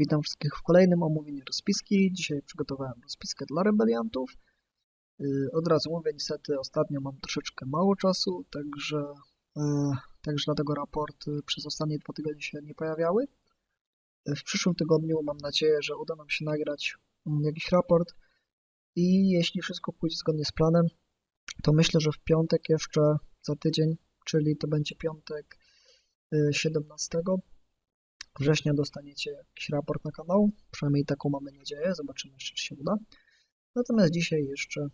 Witam wszystkich w kolejnym omówieniu rozpiski. Dzisiaj przygotowałem rozpiskę dla rebeliantów. Yy, Od razu mówię, niestety ostatnio mam troszeczkę mało czasu, także, e, także dlatego raporty przez ostatnie dwa tygodnie się nie pojawiały. Yy, W przyszłym tygodniu mam nadzieję, że uda nam się nagrać mm, jakiś raport i jeśli wszystko pójdzie zgodnie z planem, to myślę, że w piątek jeszcze za tydzień, czyli to będzie piątek yy, 17 września dostaniecie jakiś raport na kanał. Przynajmniej taką mamy nadzieję. Zobaczymy jeszcze, czy się uda. Natomiast dzisiaj jeszcze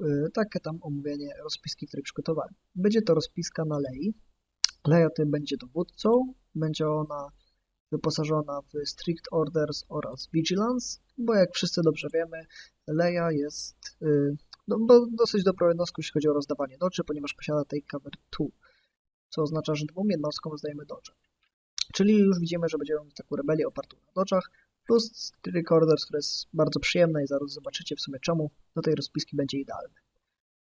y, takie tam omówienie rozpiski, które przygotowałem. Będzie to rozpiska na Lei. Leia tutaj będzie dowódcą. Będzie ona wyposażona w Strict Orders oraz Vigilance, bo jak wszyscy dobrze wiemy, Leia jest y, no, dosyć dobrą jednostką, jeśli chodzi o rozdawanie dodży, ponieważ posiada Take Cover 2, co oznacza, że dwóm jednostkom rozdajemy dodże. Czyli już widzimy, że będziemy mieć taką rebelię opartą na dodżach, plus Recorders, które jest bardzo przyjemne i zaraz zobaczycie w sumie czemu do tej rozpiski będzie idealny.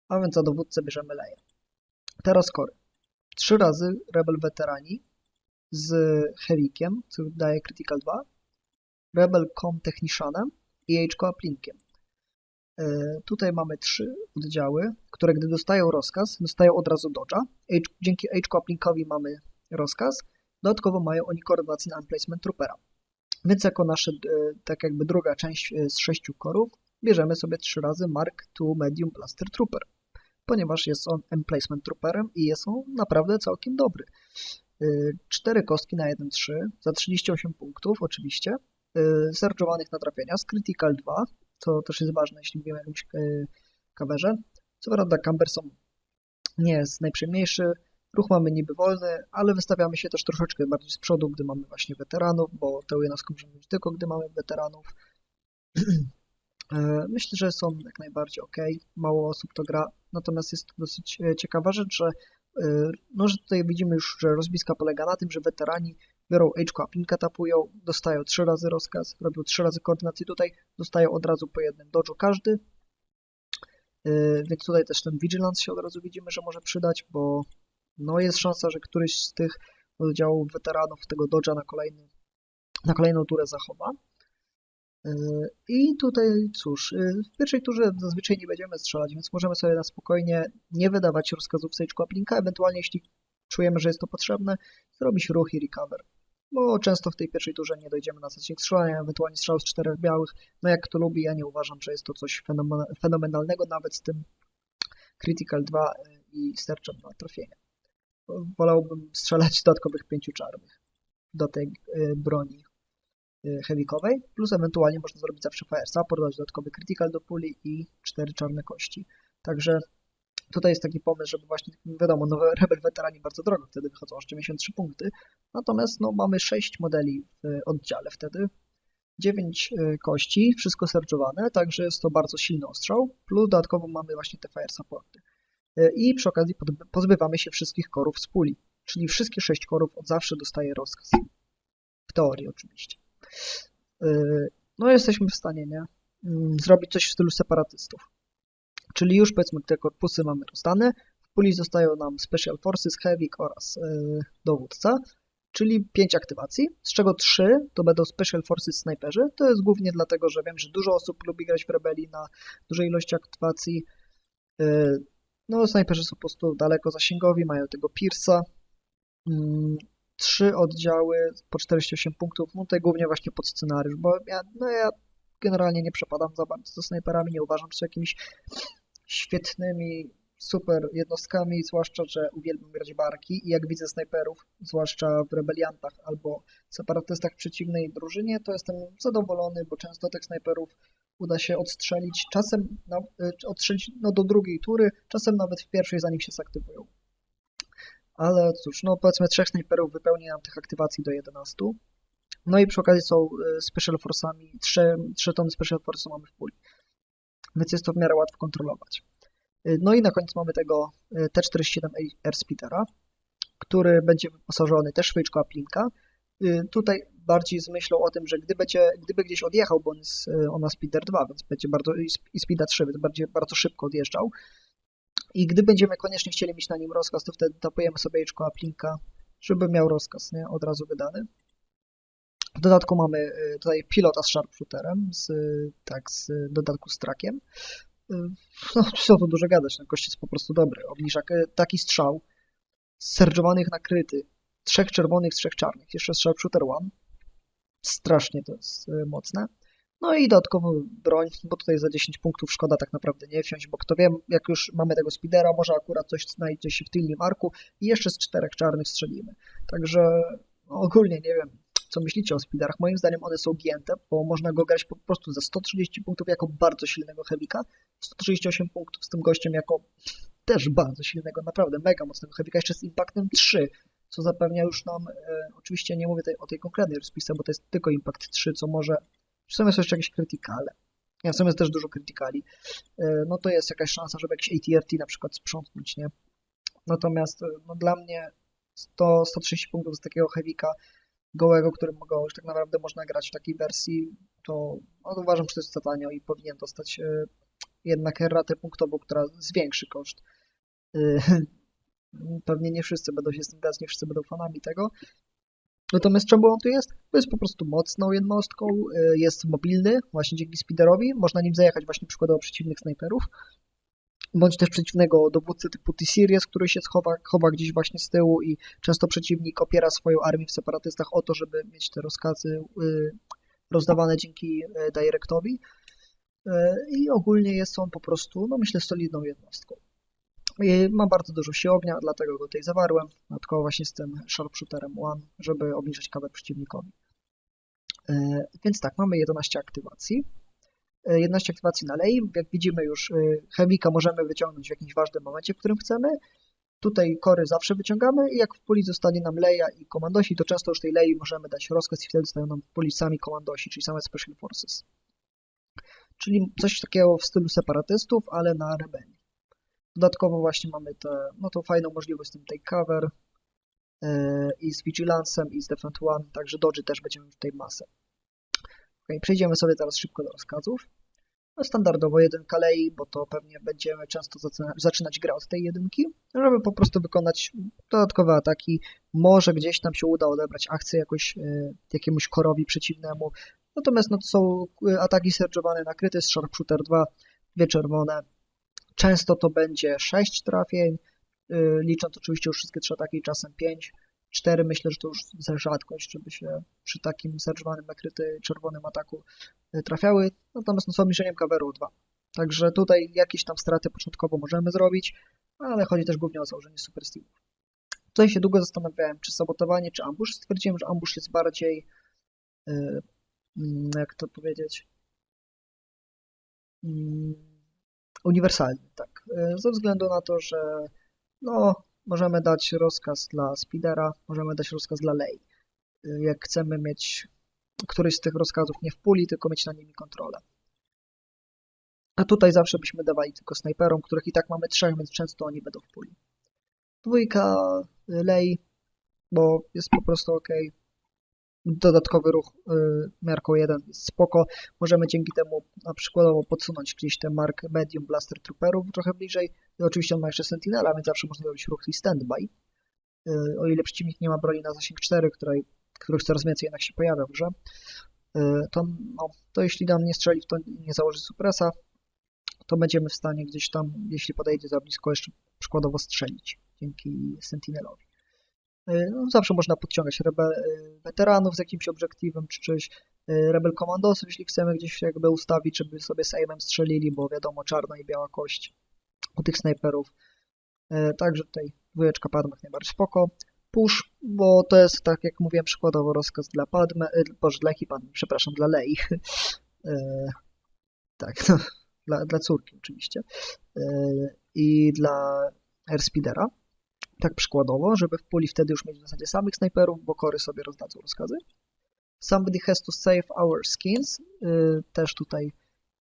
A więc za dowódcę bierzemy Leję. Teraz kory. Trzy razy Rebel Weterani z Heavikiem, co daje Critical 2, Rebel Com Technicianem i H-Co Uplinkiem. E, Tutaj mamy trzy oddziały, które gdy dostają rozkaz, dostają od razu dodża. H- Dzięki H-Co mamy rozkaz, Dodatkowo mają oni koordynację na Emplacement Troopera. Więc jako nasze, e, tak jakby druga część e, z sześciu korów, bierzemy sobie trzy razy Mark II Medium Blaster Trooper, ponieważ jest on Emplacement Trooperem i jest on naprawdę całkiem dobry. E, Cztery kostki na 1-3 za 38 punktów oczywiście, zardżowanych na trafienia z Critical 2, co też jest ważne, jeśli mówimy o jakimś kawerze. Co prawda Cumberson nie jest najprzyjemniejszy, Ruch mamy niby wolny, ale wystawiamy się też troszeczkę bardziej z przodu, gdy mamy właśnie weteranów, bo tę jednostkę możemy mieć tylko, gdy mamy weteranów. E, Myślę, że są jak najbardziej ok. Mało osób to gra, natomiast jest to dosyć e, ciekawa rzecz, że, e, no, że tutaj widzimy już, że rozbiska polega na tym, że weterani biorą H-ko, aplinka tapują, dostają trzy razy rozkaz, robią trzy razy koordynację tutaj, dostają od razu po jednym dodżu każdy. Więc tutaj też ten Vigilance się od razu widzimy, że może przydać, bo no jest szansa, że któryś z tych oddziałów weteranów tego dodża na, kolejny, na kolejną turę zachowa. I tutaj cóż, w pierwszej turze zazwyczaj nie będziemy strzelać, więc możemy sobie na spokojnie nie wydawać rozkazów Sage Aplinka, ewentualnie jeśli czujemy, że jest to potrzebne, zrobić ruch i recover. Bo często w tej pierwszej turze nie dojdziemy na zasięg strzelania, ewentualnie strzał z czterech białych. No jak kto lubi, ja nie uważam, że jest to coś fenomenalnego, nawet z tym Critical 2 i sterczem na trafienie wolałbym strzelać dodatkowych pięciu czarnych do tej y, broni y, heavikowej, plus ewentualnie można zrobić zawsze fire support, dać dodatkowy critical do puli i cztery czarne kości. Także tutaj jest taki pomysł, żeby właśnie, wiadomo, nowe Rebel Weterani bardzo drogo wtedy wychodzą, aż 93 punkty, natomiast no, mamy 6 modeli w oddziale wtedy, 9 kości, wszystko serczowane, także jest to bardzo silny ostrzał, plus dodatkowo mamy właśnie te fire supporty i przy okazji pozbywamy się wszystkich korów z puli, czyli wszystkie sześć korów od zawsze dostaje rozkaz. W teorii oczywiście. No jesteśmy w stanie, nie? Zrobić coś w stylu separatystów. Czyli już powiedzmy te korpusy mamy rozdane, w puli zostają nam Special Forces, Heavy oraz dowódca, czyli 5 aktywacji, z czego 3 to będą Special Forces Sniperzy. To jest głównie dlatego, że wiem, że dużo osób lubi grać w rebelii na dużej ilości aktywacji. No, snajperzy są po prostu daleko zasięgowi, mają tego Pierce'a. Trzy oddziały po 48 punktów, no tutaj głównie właśnie pod scenariusz, bo ja, no ja generalnie nie przepadam za bardzo za snajperami, nie uważam, że są jakimiś świetnymi, super jednostkami, zwłaszcza, że uwielbiam grać barki i jak widzę snajperów, zwłaszcza w rebeliantach albo separatystach przeciwnej drużynie, to jestem zadowolony, bo często tych snajperów uda się odstrzelić, czasem no, odstrzelić no, do drugiej tury, czasem nawet w pierwszej, zanim się zaktywują. Ale cóż, no powiedzmy trzech snajperów wypełni nam tych aktywacji do 11. No i przy okazji są y, Special Force'ami, trzy, trzy tony Special Force'u mamy w puli. Więc jest to w miarę łatwo kontrolować. Y, no i na koniec mamy tego T-47 Airspeedera, który będzie wyposażony też w Aplinka. Tutaj bardziej z myślą o tym, że gdy będzie, gdyby gdzieś odjechał, bo on, jest, on ma Speeder 2, więc będzie bardzo, i Speeda 3, więc będzie bardzo szybko odjeżdżał. I gdy będziemy koniecznie chcieli mieć na nim rozkaz, to wtedy tapujemy sobie H-ko Aplinka, żeby miał rozkaz nie? od razu wydany. W dodatku mamy y, tutaj pilota z sharpshooterem, z, tak, z dodatku z trakiem. Y, No, co tu dużo gadać, no, gość jest po prostu dobry. Obniża taki strzał, serżowanych nakryty, trzech czerwonych, trzech czarnych. Jeszcze sharpshooter one. Strasznie to jest y, mocne. No i dodatkowo broń, bo tutaj za 10 punktów szkoda tak naprawdę nie wsiąść, bo kto wie, jak już mamy tego speedera, może akurat coś znajdzie się w tylnym arku i jeszcze z czterech czarnych strzelimy. Także no, ogólnie nie wiem, co myślicie o speederach. Moim zdaniem one są gięte, bo można go grać po prostu za 130 punktów jako bardzo silnego heavika, 138 punktów z tym gościem jako też bardzo silnego, naprawdę mega mocnego heavika, jeszcze z impactem 3, co zapewnia już nam, e, oczywiście nie mówię tutaj o tej konkretnej rozpisce, bo to jest tylko impact 3, co może są jeszcze jakieś krytykale? Nie, sumie jest też dużo krytykali. E, No to jest jakaś szansa, żeby jakiś ATRT na przykład sprzątnąć, nie? Natomiast e, no, dla mnie 100, 130 punktów z takiego heavika gołego, którym go już tak naprawdę można grać w takiej wersji, to no, uważam, że to jest za tanio i powinien dostać jednak ratę punktową, która zwiększy koszt. Pewnie nie wszyscy będą się z tym grać, nie wszyscy będą fanami tego, Natomiast czemu on tu jest? To jest po prostu mocną jednostką, y, jest mobilny, właśnie dzięki speederowi, można nim zajechać właśnie przykładowo przeciwnych snajperów, bądź też przeciwnego dowódcy typu T-Series, który się schowa, chowa gdzieś właśnie z tyłu i często przeciwnik opiera swoją armię w separatystach o to, żeby mieć te rozkazy y, rozdawane dzięki y, Directowi. I ogólnie jest on po prostu, no myślę, solidną jednostką. I Ma bardzo dużo sił ognia, dlatego go tutaj zawarłem. Dodatkowo właśnie z tym sharpshooterem one, żeby obniżyć kawę przeciwnikowi. E, Więc tak, mamy 11 aktywacji. E, 11 aktywacji na lei. Jak widzimy już, e, Heavika możemy wyciągnąć w jakimś ważnym momencie, w którym chcemy. Tutaj kory zawsze wyciągamy i jak w puli zostanie nam leja i komandosi, to często już tej lei możemy dać rozkaz i wtedy zostają nam puli sami komandosi, czyli same Special Forces. Czyli coś takiego w stylu separatystów, ale na rebelii. Dodatkowo właśnie mamy tę no fajną możliwość z tym take cover yy, i z Vigilancem i z Defend One, także Dodge też będziemy mieć tutaj masę. Okay, przejdziemy sobie teraz szybko do rozkazów. No, standardowo jeden kalei, bo to pewnie będziemy często zaczyna- zaczynać grę od tej jedynki, żeby po prostu wykonać dodatkowe ataki. Może gdzieś nam się uda odebrać akcję jakoś yy, jakiemuś korowi przeciwnemu. Natomiast no, to są yy, ataki sergowane nakryte z Sharpshooter 2, dwie czerwone, Często to będzie 6 trafień, yy, licząc oczywiście już wszystkie trzy ataki, czasem 5. 4 myślę, że to już za rzadkość, żeby się przy takim serżowanym nakryty czerwonym ataku yy, trafiały. Natomiast no, z obniżeniem coveru 2. Także tutaj jakieś tam straty początkowo możemy zrobić, ale chodzi też głównie o założenie super steamów. Tutaj się długo zastanawiałem, czy sabotowanie, czy ambush. Stwierdziłem, że ambush jest bardziej, yy, mm, jak to powiedzieć, mm, uniwersalny, tak. E, Ze względu na to, że no, możemy dać rozkaz dla speedera, możemy dać rozkaz dla lei. E, Jak chcemy mieć któryś z tych rozkazów nie w puli, tylko mieć na nimi kontrolę. A tutaj zawsze byśmy dawali tylko snajperom, których i tak mamy trzech, więc często oni będą w puli. Dwójka y, lei, bo jest po prostu ok. Dodatkowy ruch y, miarką 1 jest spoko. Możemy dzięki temu na przykładowo podsunąć gdzieś ten mark medium blaster trooperów trochę bliżej. I oczywiście on ma jeszcze sentinela, więc zawsze można robić ruch i standby. Y, o ile przeciwnik nie ma broni na zasięg 4, której, których coraz więcej jednak się pojawia w grze, y, to, no, to jeśli nam nie strzeli to nie założy supresa, to będziemy w stanie gdzieś tam, jeśli podejdzie za blisko, jeszcze przykładowo strzelić dzięki Sentinelowi. Y, No, zawsze można podciągać rebel, y, weteranów z jakimś obiektywem, czy coś, y, rebel komandosów, jeśli chcemy gdzieś jakby ustawić, żeby sobie z aimem strzelili, bo wiadomo, czarna i biała kość u tych snajperów. Także tutaj dwójeczka Padme jak najbardziej spoko. Push, bo to jest, tak jak mówiłem, przykładowo rozkaz dla Padme, boże, dla Padme, przepraszam, dla Lei. Tak, no, dla, dla córki oczywiście. I dla Airspeedera tak przykładowo, żeby w puli wtedy już mieć w zasadzie samych snajperów, bo kory sobie rozdadzą rozkazy. Somebody has to save our skins. Yy, też tutaj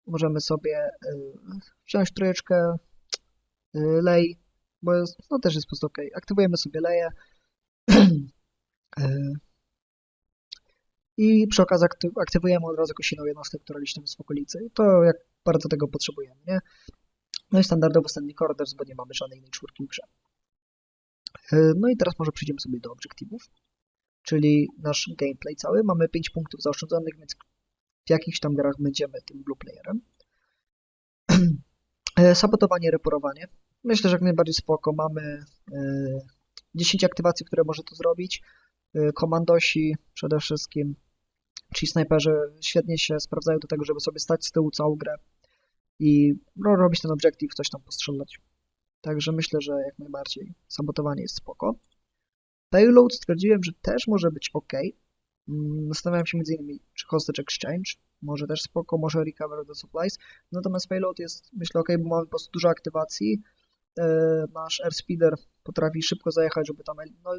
możemy sobie yy, wziąć trójeczkę yy, lej, bo jest, no też jest po prostu ok. Aktywujemy sobie leję. Yy, I przy okazji akty- aktywujemy od razu jakąś inną jednostkę, która jest w okolicy. To jak bardzo tego potrzebujemy, nie? No i standardowo standing orders, bo nie mamy żadnej innej czwórki w grze. E, No i teraz może przejdziemy sobie do obiektywów. czyli nasz gameplay cały. Mamy 5 punktów zaoszczędzonych, więc w jakichś tam grach będziemy tym blue playerem. E, Sabotowanie, reporowanie. Myślę, że jak najbardziej spoko. Mamy e, 10 aktywacji, które może to zrobić. E, Komandosi przede wszystkim, czyli snajperzy świetnie się sprawdzają do tego, żeby sobie stać z tyłu całą grę i robić ten obiektyw, coś tam postrzelać. Także myślę, że jak najbardziej sabotowanie jest spoko. Payload stwierdziłem, że też może być ok. Mm, Zastanawiam się m.in. czy Hostage Exchange, może też spoko, może Recover the Supplies. Natomiast payload jest, myślę, ok, bo mamy po prostu dużo aktywacji. E, Nasz airspeeder potrafi szybko zajechać, żeby tam, no,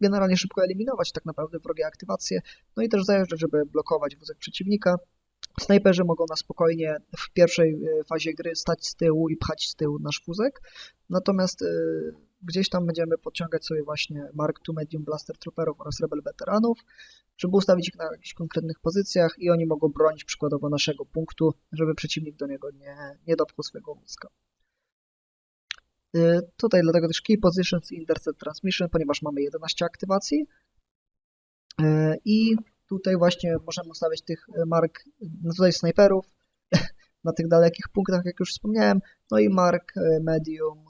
generalnie szybko eliminować tak naprawdę wrogie aktywacje. No i też zajeżdżać, żeby blokować wózek przeciwnika. Snajperzy mogą na spokojnie w pierwszej e, fazie gry stać z tyłu i pchać z tyłu nasz wózek. Natomiast e, gdzieś tam będziemy podciągać sobie właśnie Mark II Medium Blaster Trooperów oraz Rebel Weteranów, żeby ustawić ich na jakichś konkretnych pozycjach i oni mogą bronić przykładowo naszego punktu, żeby przeciwnik do niego nie, nie dopchł swojego wózka. Y, Tutaj dlatego też Key Positions i Intercept Transmission, ponieważ mamy 11 aktywacji i tutaj właśnie możemy ustawiać tych y, mark, no tutaj snajperów na tych dalekich punktach, jak już wspomniałem, no i mark y, medium,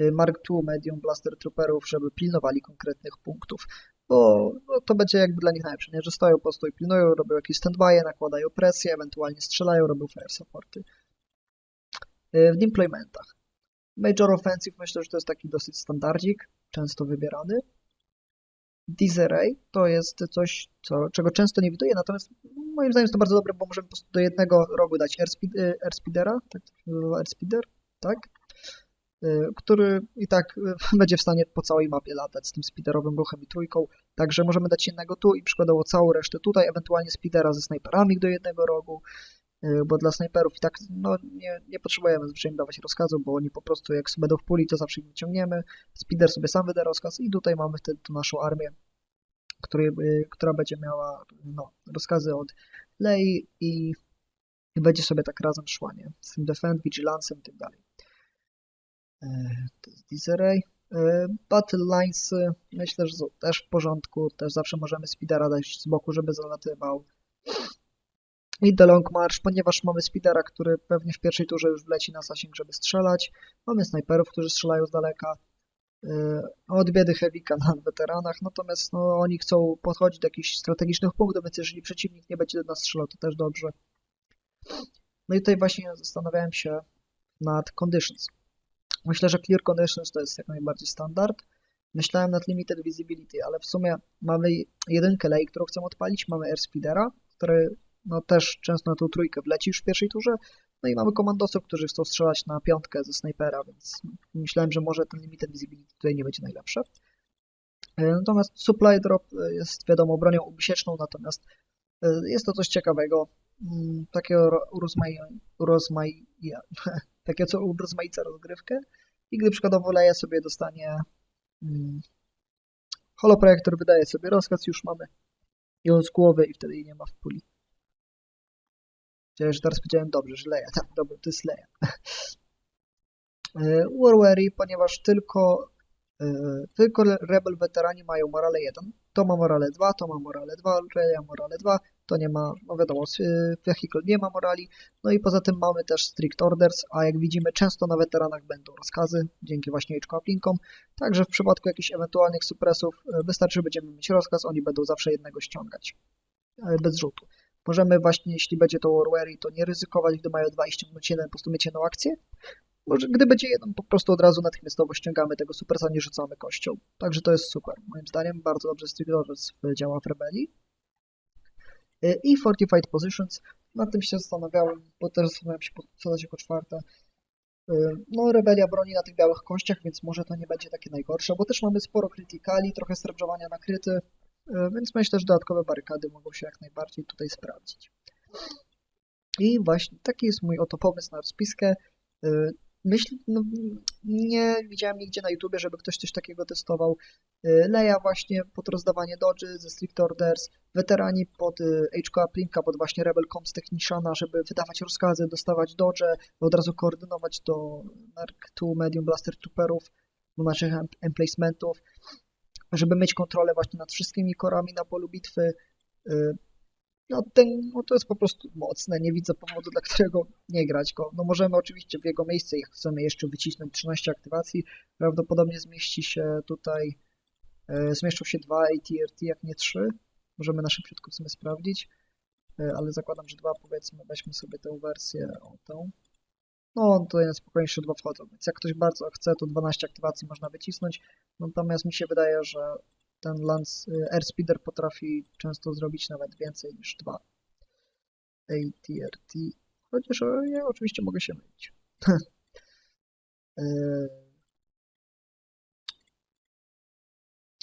y, mark II medium blaster trooperów, żeby pilnowali konkretnych punktów, bo no, to będzie jakby dla nich najlepsze, nie? że stoją po prostu i pilnują, robią jakieś standby'e, nakładają presję, ewentualnie strzelają, robią fire supporty. W deploymentach. Major Offensive myślę, że to jest taki dosyć standardzik, często wybierany. Disarray to jest coś, co, czego często nie widuję, natomiast moim zdaniem jest to bardzo dobre, bo możemy po prostu do jednego rogu dać airspeed, y, airspeedera, tak airspeeder, tak? Y, który i tak y, będzie w stanie po całej mapie latać z tym speederowym ruchem i trójką, także możemy dać jednego tu i przykładowo całą resztę tutaj, ewentualnie speedera ze snajperami do jednego rogu, bo dla snajperów i tak no, nie, nie potrzebujemy zwyczajnie dawać rozkazu, bo oni po prostu jak będą w puli, to zawsze ich wyciągniemy. Speeder sobie sam wyda rozkaz i tutaj mamy wtedy tu naszą armię, y, która będzie miała no, rozkazy od Lei i, będzie sobie tak razem szła, nie? Z tym Defend, Vigilancem i tak dalej. E, To jest Disarray. E, Battle Lines y, myślę, że też w porządku, też zawsze możemy speedera dać z boku, żeby zalatywał. I The Long March, ponieważ mamy speedera, który pewnie w pierwszej turze już wleci na zasięg, żeby strzelać. Mamy snajperów, którzy strzelają z daleka. Yy, Od biedy Heavika na weteranach, natomiast no, oni chcą podchodzić do jakichś strategicznych punktów, więc jeżeli przeciwnik nie będzie do nas strzelał, to też dobrze. No i tutaj właśnie zastanawiałem się nad Conditions. Myślę, że Clear Conditions to jest jak najbardziej standard. Myślałem nad Limited Visibility, ale w sumie mamy jedynkę lei, którą chcę odpalić, mamy Airspeedera, który no też często na tą trójkę wleci już w pierwszej turze. No i mamy komandosów, którzy chcą strzelać na piątkę ze snajpera, więc myślałem, że może ten limited visibility tutaj nie będzie najlepsze. E, Natomiast supply drop e, jest wiadomo bronią obsieczną, natomiast e, jest to coś ciekawego. Mm, Takiego ro- urozmai, takie co urozmaica rozgrywkę. I gdy przykładowo Leia sobie dostanie mm, holoprojektor wydaje sobie rozkaz, już mamy ją z głowy i wtedy jej nie ma w puli. Chciałem, że teraz powiedziałem dobrze, że Leia. Tak, dobra, to jest Leia. E, Warwery, ponieważ tylko, e, tylko Rebel weterani mają morale 1. To ma morale 2, to ma morale 2, Leia morale 2, to nie ma, no wiadomo, e, Vehicle nie ma morali. No i poza tym mamy też Strict Orders, a jak widzimy często na weteranach będą rozkazy, dzięki właśnie H-Couplinkom. Także w przypadku jakichś ewentualnych supresów wystarczy, że będziemy mieć rozkaz, oni będą zawsze jednego ściągać. Bez rzutu. Możemy właśnie, jeśli będzie to Warwery, to nie ryzykować, gdy mają dwa i ściągnąć jeden, po prostu mieć jedną akcję. Może gdy będzie jeden, po prostu od razu natychmiastowo ściągamy tego supersa, nie rzucamy kością. Także to jest super. Moim zdaniem bardzo dobrze Strict Orders działa w rebelii. Y, I Fortified Positions. Nad tym się zastanawiałem, bo też zastanawiałem się, co dać jako czwarte. Y, No, rebelia broni na tych białych kościach, więc może to nie będzie takie najgorsze, bo też mamy sporo krytykali, trochę strebżowania na kryty, więc myślę, że dodatkowe barykady mogą się jak najbardziej tutaj sprawdzić. I właśnie taki jest mój oto pomysł na rozpiskę. Y, Myśl, no, nie widziałem nigdzie na YouTubie, żeby ktoś coś takiego testował. Y, Leia właśnie pod rozdawanie dodży ze Strict Orders, weterani pod y, HK Plinka, pod właśnie Rebel Comms Techniciana, żeby wydawać rozkazy, dostawać dodże, od razu koordynować do Mark II Medium Blaster Trooperów, naszych em- emplacementów. Żeby mieć kontrolę właśnie nad wszystkimi korami na polu bitwy. Y, No, ten, no to jest po prostu mocne, nie widzę powodu, dla którego nie grać go. No możemy oczywiście w jego miejsce, jak chcemy jeszcze wycisnąć 13 aktywacji, prawdopodobnie zmieści się tutaj, e, zmieszczą się dwa ATRT, jak nie trzy. Możemy na szybciutko w sumie sprawdzić, e, ale zakładam, że dwa, powiedzmy, weźmy sobie tę wersję, o tą. No, to na spokojnie jeszcze dwa wchodzą, więc jak ktoś bardzo chce, to 12 aktywacji można wycisnąć, natomiast mi się wydaje, że ten Lance y, Airspeeder potrafi często zrobić nawet więcej niż dwa. ATRT, chociaż o, ja oczywiście mogę się mylić.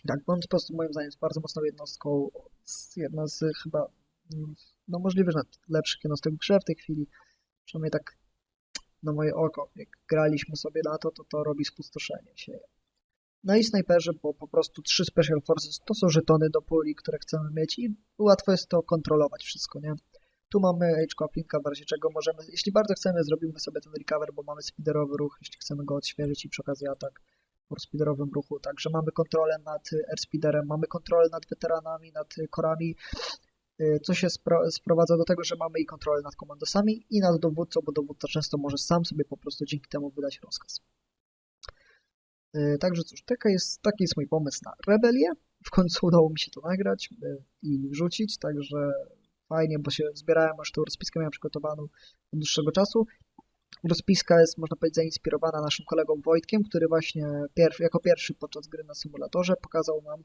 Tak, bo on po prostu moim zdaniem jest bardzo mocną jednostką, jedna z chyba, mm, no możliwe, że lepszych jednostek w grze w tej chwili, przynajmniej tak na moje oko, jak graliśmy sobie na to, to to robi spustoszenie się. No i snajperzy, bo po prostu trzy Special Forces to są żetony do puli, które chcemy mieć i łatwo jest to kontrolować wszystko, nie? Tu mamy H Linka, w razie czego możemy, jeśli bardzo chcemy, zrobimy sobie ten recover, bo mamy speederowy ruch, jeśli chcemy go odświeżyć i przy okazji atak po speederowym ruchu, także mamy kontrolę nad airspeederem, mamy kontrolę nad weteranami, nad korami, co się spro sprowadza do tego, że mamy i kontrolę nad komandosami i nad dowódcą, bo dowódca często może sam sobie po prostu dzięki temu wydać rozkaz. Y, Także cóż, taka jest, taki jest mój pomysł na rebelię. W końcu udało mi się to nagrać y, i wrzucić, także fajnie, bo się zbierałem, aż tą rozpiskę miałem przygotowaną od dłuższego czasu. Rozpiska jest, można powiedzieć, zainspirowana naszym kolegą Wojtkiem, który właśnie jako pierwszy podczas gry na symulatorze pokazał nam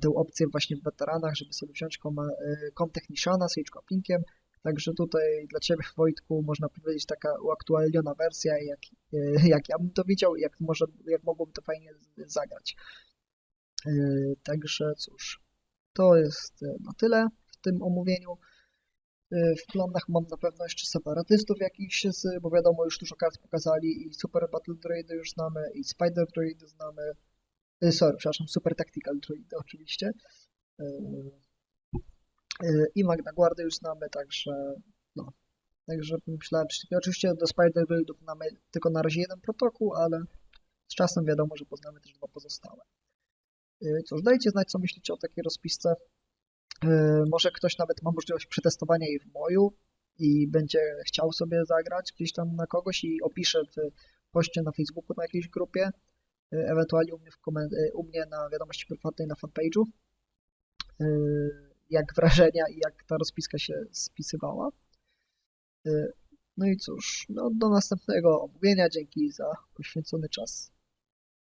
tę opcję właśnie w weteranach, żeby sobie wziąć kom, y, kom Techniciana z Linkiem. Także tutaj dla Ciebie, Wojtku, można powiedzieć taka uaktualniona wersja, jak, y, jak ja bym to widział jak, może, jak mogłoby to fajnie zagrać. Y, Także cóż, to jest na tyle w tym omówieniu. Y, W planach mam na pewno jeszcze separatystów jakichś, bo wiadomo, już dużo kart pokazali i Super Battle Droidy już znamy, i Spider Droidy znamy. Y, Sorry, przepraszam, Super Tactical Droidy oczywiście. Y, I Magna Guardy już znamy, także no. Także myślałem, oczywiście do Spider Droidów mamy tylko na razie jeden protokół, ale z czasem wiadomo, że poznamy też dwa pozostałe. Cóż, dajcie znać, co myślicie o takiej rozpisce. Yy, Może ktoś nawet ma możliwość przetestowania jej w moju i będzie chciał sobie zagrać gdzieś tam na kogoś i opisze w poście na Facebooku na jakiejś grupie, yy, ewentualnie u mnie, yy, u mnie na wiadomości prywatnej na fanpage'u, jak wrażenia i jak ta rozpiska się spisywała. No i cóż, no, do następnego omówienia. Dzięki za poświęcony czas.